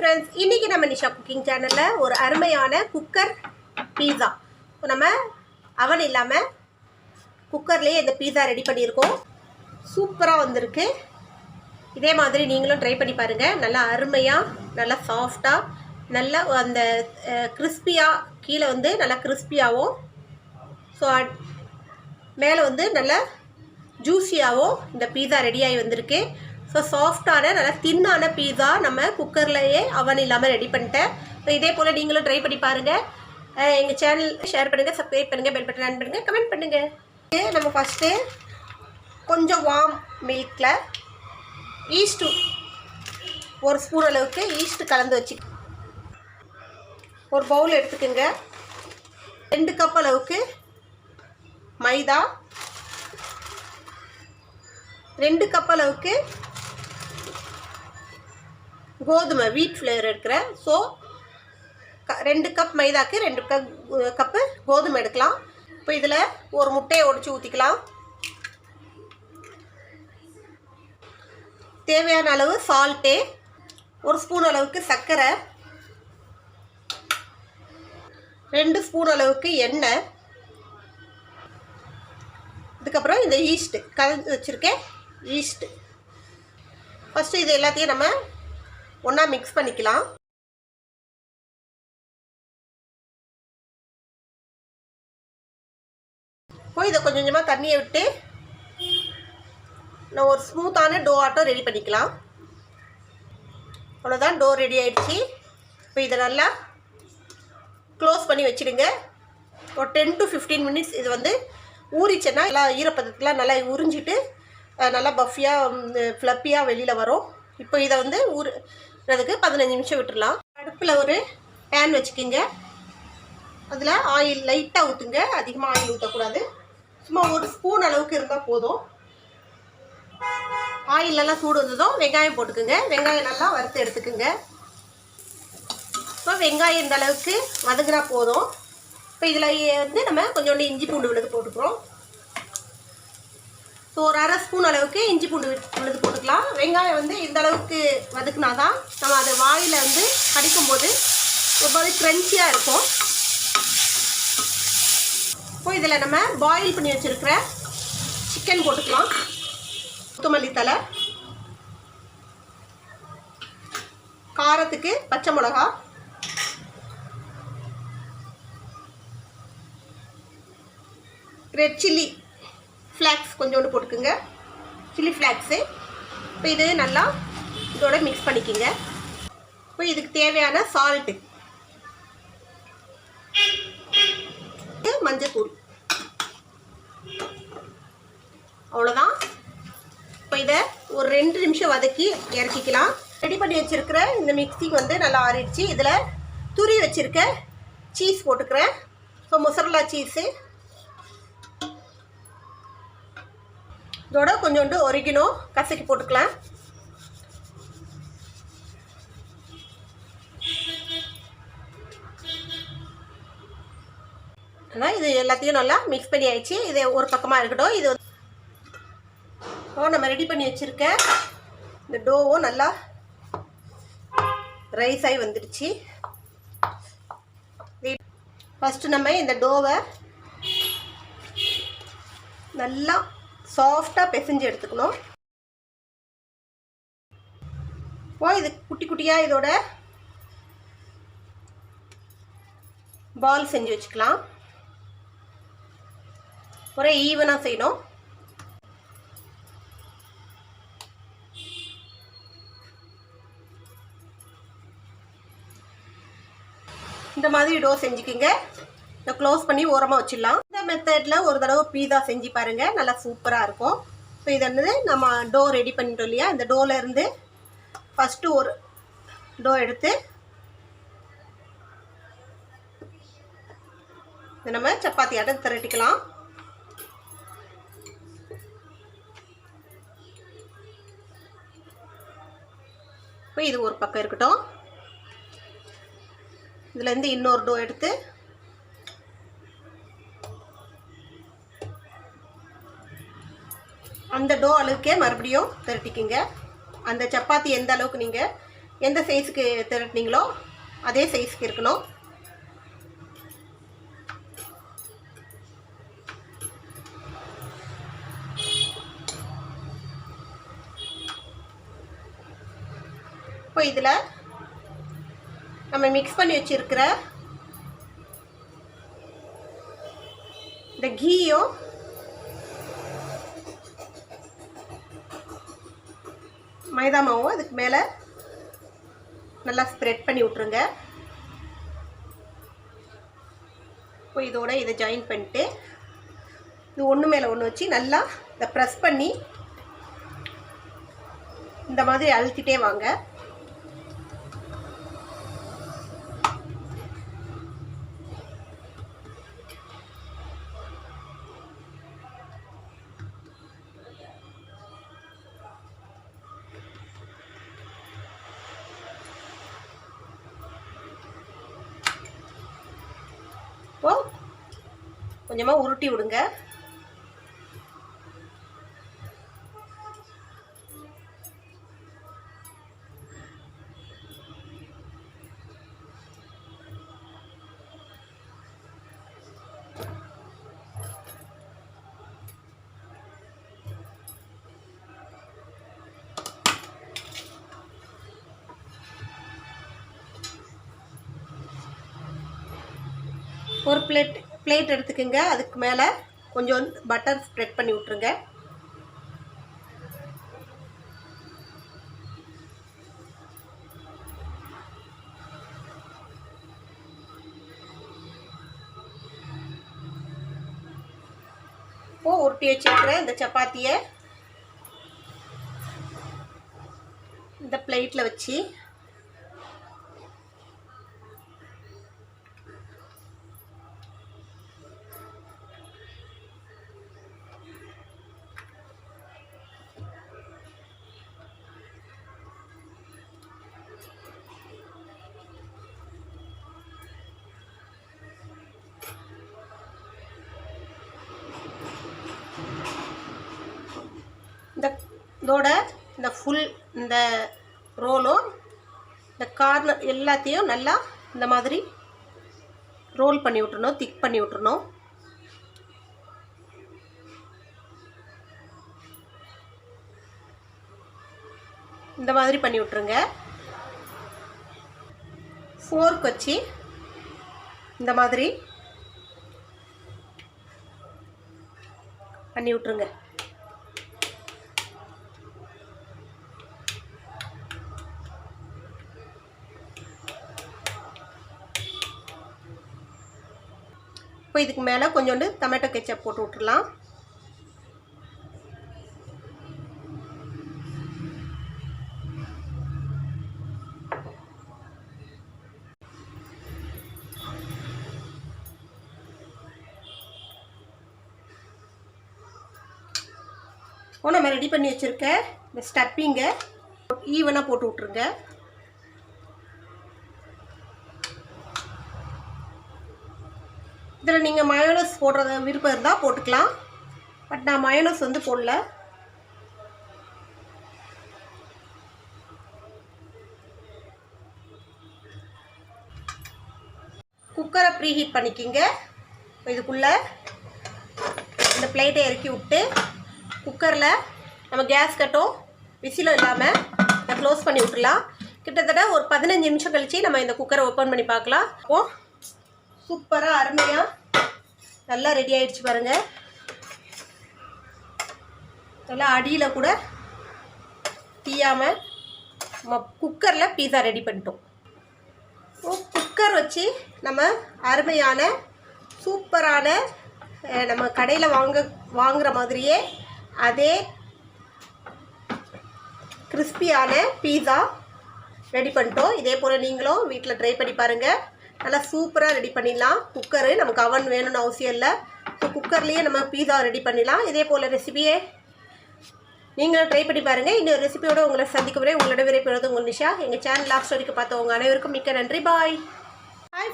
Friends இன்றைக்கி நம்ம Nisha cooking சேனலில் ஒரு அருமையான குக்கர் பீஸா நம்ம அவன் இல்லாமல் குக்கர்லேயே இந்த பீஸா ரெடி பண்ணியிருக்கோம். சூப்பராக வந்திருக்கு. இதே மாதிரி நீங்களும் ட்ரை பண்ணி பாருங்கள் நல்லா அருமையாக நல்லா சாஃப்டாக நல்ல அந்த கிறிஸ்பியாக கீழே வந்து நல்லா கிறிஸ்பியாகவும் ஸோ மேலே வந்து நல்லா ஜூஸியாகவும் இந்த பீஸா ரெடியாகி வந்திருக்கு. ஸோ சாஃப்டான நல்லா தின்னான பீஸா நம்ம குக்கர்லேயே அவன் இல்லாமல் ரெடி பண்ணிட்டேன். ஸோ இதே போல் நீங்களும் ட்ரை பண்ணி பாருங்கள் எங்கள் சேனல் ஷேர் பண்ணுங்கள் சப்ஸ்கிரைப் பண்ணுங்கள் பெல் பட்டன் ஆன் பண்ணுங்கள் கமெண்ட் பண்ணுங்கள் நம்ம ஃபஸ்ட்டு கொஞ்சம் வார்ம் மில்கில் ஈஸ்ட்டு ஒரு ஸ்பூன் அளவுக்கு ஈஸ்ட்டு கலந்து வச்சு ஒரு பவுல் எடுத்துக்கோங்க. ரெண்டு கப் அளவுக்கு மைதா. ரெண்டு கப் அளவுக்கு கோதுமை வீட் ஃப்ளேவர் எடுக்கிறேன் ஸோ ரெண்டு கப் மைதாக்கு ரெண்டு கப் கப்பு கோதுமை எடுக்கலாம். இப்போ இதில் ஒரு முட்டையை உடச்சி ஊற்றிக்கலாம் தேவையான அளவு சால்ட்டு ஒரு ஸ்பூன் அளவுக்கு சர்க்கரை ரெண்டு ஸ்பூன் அளவுக்கு எண்ணெய் இதுக்கப்புறம் இந்த ஈஸ்ட்டு கலந்து வச்சுருக்கேன் ஈஸ்ட்டு ஃபஸ்ட்டு இது எல்லாத்தையும் நம்ம ஒன்றா மிக்ஸ் பண்ணிக்கலாம். இப்போ இதை கொஞ்சம் கொஞ்சமாக தண்ணியை விட்டு நான் ஒரு ஸ்மூத்தான டோ ஆட்டோ ரெடி பண்ணிக்கலாம். அவ்வளோதான் டோ ரெடி ஆயிடுச்சு. இப்போ இதை நல்லா க்ளோஸ் பண்ணி வச்சுடுங்க. ஒரு டென் டு ஃபிஃப்டீன் மினிட்ஸ் இது வந்து ஊறிச்சுன்னா நல்லா ஈரப்பதத்துலாம் நல்லா உறிஞ்சிட்டு நல்லா பஃபியாக ஃப்ளப்பியாக வெளியில் வரும். இப்போ இதை வந்து ஊறுறதுக்கு பதினஞ்சு நிமிஷம் விட்டுடலாம். அடுப்பில் ஒரு பேன் வச்சுக்கிங்க. அதில் ஆயில் லைட்டாக ஊற்றுங்க அதிகமாக ஆயில் ஊற்றக்கூடாது சும்மா ஒரு ஸ்பூன் அளவுக்கு இருந்தால் போதும். ஆயில் நல்லா சூடு வந்ததும் வெங்காயம் போட்டுக்குங்க. வெங்காயம் நல்லா வறுத்து எடுத்துக்குங்க. இப்போ வெங்காயம் இந்த அளவுக்கு வதங்கினா போதும். இப்போ இதில் வந்து நம்ம கொஞ்சோண்டு இஞ்சி பூண்டு விழுது போட்டுக்கிறோம். ஸோ ஒரு அரை ஸ்பூன் அளவுக்கு இஞ்சி பூண்டு விழுது போட்டுக்கலாம். வெங்காயம் வந்து இந்த அளவுக்கு வதக்குனா தான் நம்ம அதை வாயில் வந்து கடிக்கும்போது ஒரு மாதிரி க்ரன்ச்சியாக இருக்கும். இப்போ இதில் நம்ம பாயில் பண்ணி வச்சுருக்கிற சிக்கன் போட்டுக்கலாம். கொத்தமல்லி தலை காரத்துக்கு பச்சை மிளகா. ரெட் சில்லி ஃப்ளாக்ஸ் கொஞ்சோண்டு போட்டுக்குங்க. சில்லி ஃப்ளாக்ஸு இப்போ இது நல்லா இதோட மிக்ஸ் பண்ணிக்கோங்க. இப்போ இதுக்கு தேவையான சால்ட்டு மஞ்சத்தூள். அவ்வளோதான் இப்போ இதை ஒரு ரெண்டு நிமிஷம் வதக்கி இறக்கிக்கலாம். ரெடி பண்ணி வச்சுருக்கிற இந்த மிக்ஸிங் வந்து நல்லா ஆறிடுச்சு. இதில் துரி வச்சுருக்க சீஸ் போட்டுக்கிறேன். ஸோ மொசரலா சீஸு இதோட கொஞ்சோண்டு ஒரிகினோ கசக்கி போட்டுக்கலாம். ஆனால் இது எல்லாத்தையும் நல்லா மிக்ஸ் பண்ணி ஆயிடுச்சு. இது ஒரு பக்கமாக இருக்கட்டும். இது இப்போ நம்ம ரெடி பண்ணி வச்சுருக்க இந்த டோவும் நல்லா ரைஸ் ஆகி வந்துடுச்சு. ஃபஸ்ட்டு நம்ம இந்த டோவை நல்லா சாஃப்டாக பிசைஞ்சு எடுத்துக்கணும். ஓ இது குட்டி குட்டியாக இதோட பால் செஞ்சு வச்சுக்கலாம். ஒரே ஈவனாக செய்யணும். இந்த மாதிரி டோ செஞ்சுக்கிங்க. இதை க்ளோஸ் பண்ணி ஓரமாக வச்சிடலாம். இந்த மெத்தடில் ஒரு தடவை பீஸா செஞ்சு பாருங்கள் நல்லா சூப்பராக இருக்கும். ஸோ இது வந்து நம்ம டோ ரெடி பண்ணிட்டோம் இல்லையா? இந்த டோலேருந்து ஃபஸ்ட்டு ஒரு டோ எடுத்து இதை நம்ம சப்பாத்தி அடை திரட்டிக்கலாம். இப்போ இது ஒரு பக்கம் இருக்கட்டும். இதுலேருந்து இன்னொரு டோ எடுத்து அந்த டோ அளவுக்கே மறுபடியும் திரட்டிக்கிங்க. அந்த சப்பாத்தி எந்த அளவுக்கு நீங்கள் எந்த சைஸுக்கு திரட்டினீங்களோ அதே சைஸ்க்கு இருக்கணும். இப்போ இதில் நம்ம மிக்ஸ் பண்ணி வச்சுருக்கிற இந்த கீயும் மைதா மாவும் அதுக்கு மேலே நல்லா ஸ்ப்ரெட் பண்ணி விட்ருங்க இப்போ இதோட இதை ஜாயின் பண்ணிட்டு இது ஒன்று மேலே ஒன்று வச்சு நல்லா இதை ப்ரெஸ் பண்ணி இந்த மாதிரி அழுத்திட்டே வாங்க. இப்போது கொஞ்சமாக உருட்டி விடுங்க. ஒரு பிளேட் பிளேட் எடுத்துக்கோங்க. அதுக்கு மேலே கொஞ்சம் பட்டர் ஸ்ப்ரெட் பண்ணி விட்ருங்க இப்போது உருட்டி வச்சிருக்கிற இந்த சப்பாத்தியை இந்த பிளேட்டில் வச்சு இதோட இந்த ஃபுல் இந்த ரோலும் இந்த கார்னர் எல்லாத்தையும் நல்லா இந்த மாதிரி ரோல் பண்ணி விட்டுறணும் திக் பண்ணி விட்டுறணும். இந்த மாதிரி பண்ணி விட்ருங்க ஃபோர்க் வச்சு இந்த மாதிரி பண்ணி விட்ருங்க இப்போ இதுக்கு மேலே கொஞ்சோண்டு டொமேட்டோ கெச்சப் போட்டு விட்டுறலாம். இப்போ நம்ம ரெடி பண்ணி வச்சுருக்க இந்த ஸ்டப்பிங்கை ஈவனாக போட்டு விட்ருங்க இதில் நீங்கள் மயோனஸ் போடுறது விருப்பம் இருந்தால் போட்டுக்கலாம். பட் நான் மயோனஸ் வந்து போடல. குக்கரை ப்ரீ ஹீட் பண்ணிக்கிங்க. இதுக்குள்ளே இந்த பிளேட்டை இறக்கி விட்டு குக்கரில் நம்ம கேஸ் கட்டும். விசிலும் இல்லாமல் க்ளோஸ் பண்ணி விட்டுலாம் கிட்டத்தட்ட ஒரு பதினஞ்சு நிமிஷம் கழித்து நம்ம இந்த குக்கரை ஓப்பன் பண்ணி பார்க்கலாம். அப்போது சூப்பராக அருமையாக நல்லா ரெடி ஆகிடுச்சு பாருங்கள் நல்லா அடியில் கூட தீயாமல் நம்ம குக்கரில் பீஸா ரெடி பண்ணிட்டோம். குக்கர் வச்சு நம்ம அருமையான சூப்பரான நம்ம கடையில் வாங்க வாங்குகிற மாதிரியே அதே கிறிஸ்பியான பீஸா ரெடி பண்ணிட்டோம். இதே போல் நீங்களும் வீட்டில் ட்ரை பண்ணி பாருங்கள் நல்லா சூப்பராக ரெடி பண்ணிடலாம். குக்கரு நமக்கு அவன் வேணும்னு அவசியம் இல்லை. ஸோ குக்கர்லேயே நம்ம பீஸா ரெடி பண்ணிடலாம். இதே போல் ரெசிபியே நீங்களும் ட்ரை பண்ணி பாருங்கள் இன்னொரு ரெசிபியோடு உங்களை சந்திக்கும் வரை உங்களோட விரைப்பது உங்கள் நிஷா. எங்கள் சேனல் லாஸ்ட் வரைக்கும் பார்த்தவங்க அனைவருக்கும் மிக்க நன்றி. Bye hi